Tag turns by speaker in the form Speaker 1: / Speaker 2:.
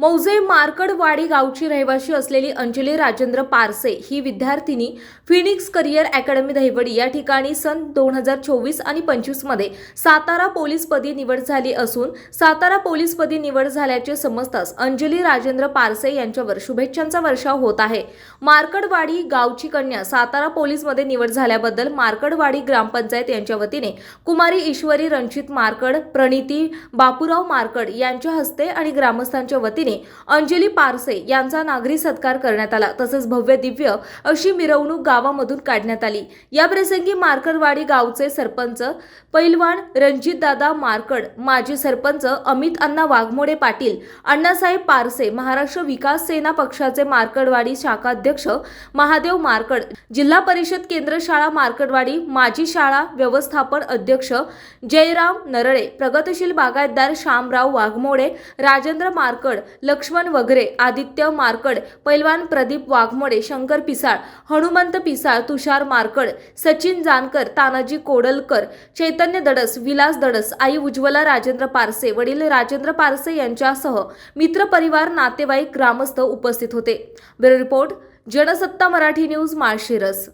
Speaker 1: मौजे मार्कडवाडी गावची रहिवाशी असलेली अंजली राजेंद्र पारसे ही विद्यार्थिनी फिनिक्स करिअर अकॅडमी दहिवडी या ठिकाणी सन दोन हजार चोवीस आणि पंचवीसमध्ये सातारा पोलीसपदी निवड झाली असून सातारा पोलीसपदी निवड झाल्याचे समजताच अंजली राजेंद्र पारसे यांच्यावर शुभेच्छांचा वर्षाव होत आहे. मार्कडवाडी गावची कन्या सातारा पोलीसमध्ये निवड झाल्याबद्दल मार्कडवाडी ग्रामपंचायत यांच्या वतीने कुमारी ईश्वरी रणजित मार्कड प्रणिती बापूराव मार्कड यांच्या हस्ते आणि ग्रामस्थांच्या वतीने अंजली पारसे यांचा नागरी सत्कार करण्यात आला. तसेच भव्य दिव्य अशी मिरवणूक गावामधून काढण्यात आली. या प्रसंगी मार्कडवाडी गावचे सरपंच पैलवान रणजितदादा मार्कड माजी सरपंच अमित अण्णा वाघमोडे पाटील अण्णासाहेब पारसे महाराष्ट्र विकास सेना पक्षाचे मार्कडवाडी शाखाध्यक्ष महादेव मार्कड जिल्हा परिषद केंद्र शाळा मार्कडवाडी माजी शाळा व्यवस्थापन अध्यक्ष जयराम नरळे प्रगतशील बागायतदार श्यामराव वाघमोडे राजेंद्र मार्कड लक्ष्मण वगरे आदित्य मार्कड पैलवान प्रदीप वाघमोडे शंकर पिसाळ हनुमंत पिसाळ तुषार मार्कड सचिन जानकर तानाजी कोडलकर चैतन्य दडस विलास दडस आई उज्ज्वला राजेंद्र पारसे वडील राजेंद्र पारसे यांच्यासह मित्रपरिवार नातेवाईक ग्रामस्थ उपस्थित होते. Bureau report Jansatta Marathi news Malshiras.